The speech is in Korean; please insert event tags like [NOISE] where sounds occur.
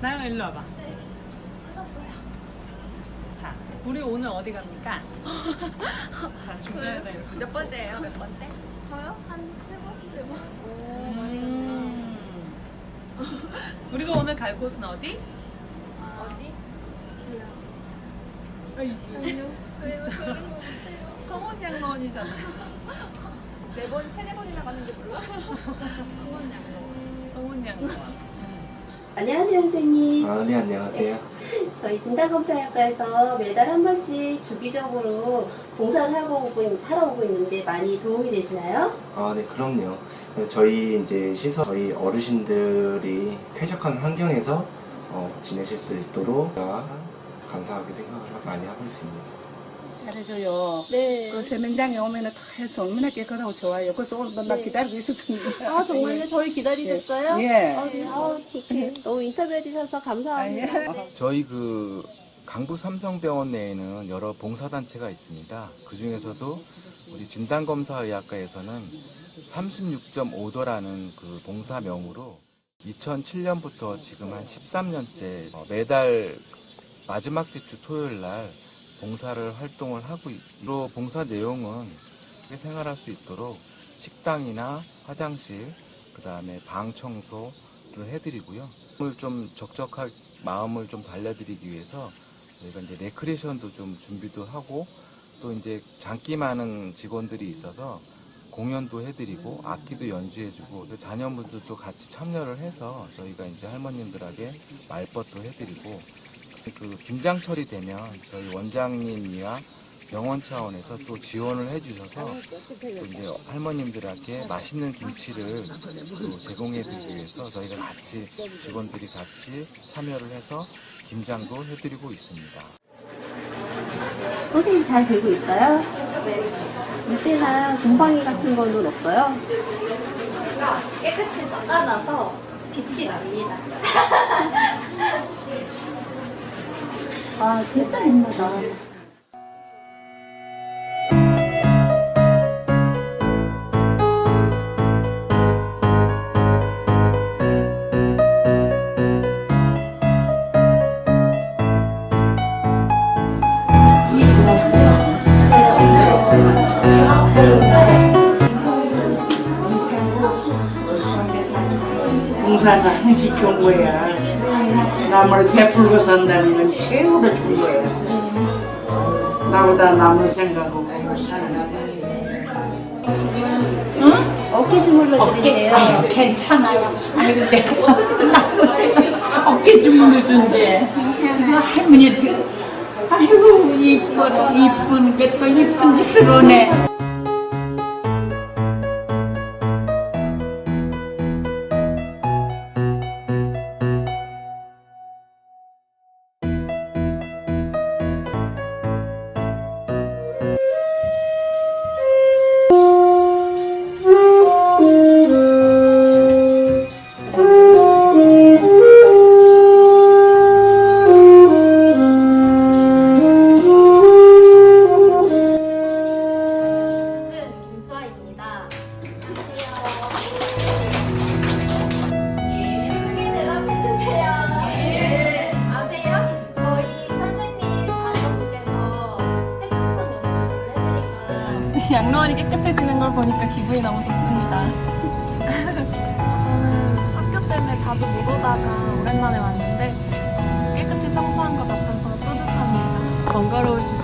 나영아 일로 와봐. 네. 찾았어요. 자, 우리 오늘 어디 갑니까? [LAUGHS] 자, 중간에다 이렇게. 몇 번째예요? 몇 번째? 저요? 한 세 번? 네 번? 오, 많이 음. 우리가 오늘 갈 곳은 어디? 어디? 아이고. 왜요? 저런 거 못해요. 청원양로원이잖아. 네 번, 세네 번이나 가는 게 몰라? 정원 양로. 청원양로원. 안녕하세요, 선생님. 아, 네, 안녕하세요. [LAUGHS] 저희 진단검사학과에서 매달 한 번씩 주기적으로 봉사를 하고 오고, 있- 하러 오고 있는데 많이 도움이 되시나요? 아, 네, 그럼요. 저희 이제 시설, 저희 어르신들이 쾌적한 환경에서 어, 지내실 수 있도록 제가 감사하게 생각을 많이 하고 있습니다. 잘해줘요. 네. 그 세명장에 오면은 다 해서 얼마나 깨끗하고 좋아요. 그래서 오늘도 나 네. 기다리고 있었습니다. 아, 정말요? 저희 기다리셨어요? 예. 아, 네. 아, 이렇게 너무 인터뷰해 주셔서 아, 감사합니다. 예. 저희 그 강북 삼성병원 내에는 여러 봉사단체가 있습니다. 그 중에서도 우리 진단검사의학과에서는 36.5도라는 그 봉사명으로 2007년부터 지금 한 13년째 매달 마지막 주 토요일 날 봉사를 활동을 하고 있로 봉사 내용은 생활할 수 있도록 식당이나 화장실 그 다음에 방 청소를 해드리고요. 오늘 좀 적적할 마음을 좀 달래드리기 위해서 저희가 이제 레크레이션도 좀 준비도 하고 또 이제 장기 많은 직원들이 있어서 공연도 해드리고 악기도 연주해주고 또 자녀분들도 같이 참여를 해서 저희가 이제 할머님들에게 말벗도 해드리고 그 김장철이 되면 저희 원장님이와 병원 차원에서 또 지원을 해주셔서 또 이제 할머님들한테 맛있는 김치를 또 제공해드리기 위해서 저희가 같이 직원들이 같이 참여를 해서 김장도 해드리고 있습니다. 선생님 잘 되고 있어요? 네. 물때나 곰팡이 같은 거는 없어요? 깨끗이 닦아놔서 빛이 납니다. [LAUGHS] 아, 진짜 힘들다. 봉사가 항상 좋은 거야. 남을 베풀고 산다는 건 최고로 좋은 거야. 나보다 남을 생각하고 거. 어깨 주물러 드릴게요. 아유, 괜찮아요. 아니 근데 [LAUGHS] 어깨 주문을 준대. 그 할머니한테 아이고 이뻐라 이쁜 게 또 이쁜 짓을 하네. [LAUGHS] 양로원이 깨끗해지는 걸 보니까 기분이 너무 좋습니다. 저는 학교 때문에 자주 못 오다가 오랜만에 왔는데 어, 깨끗이 청소한 것 같아서 뿌듯합니다. 번거로울 수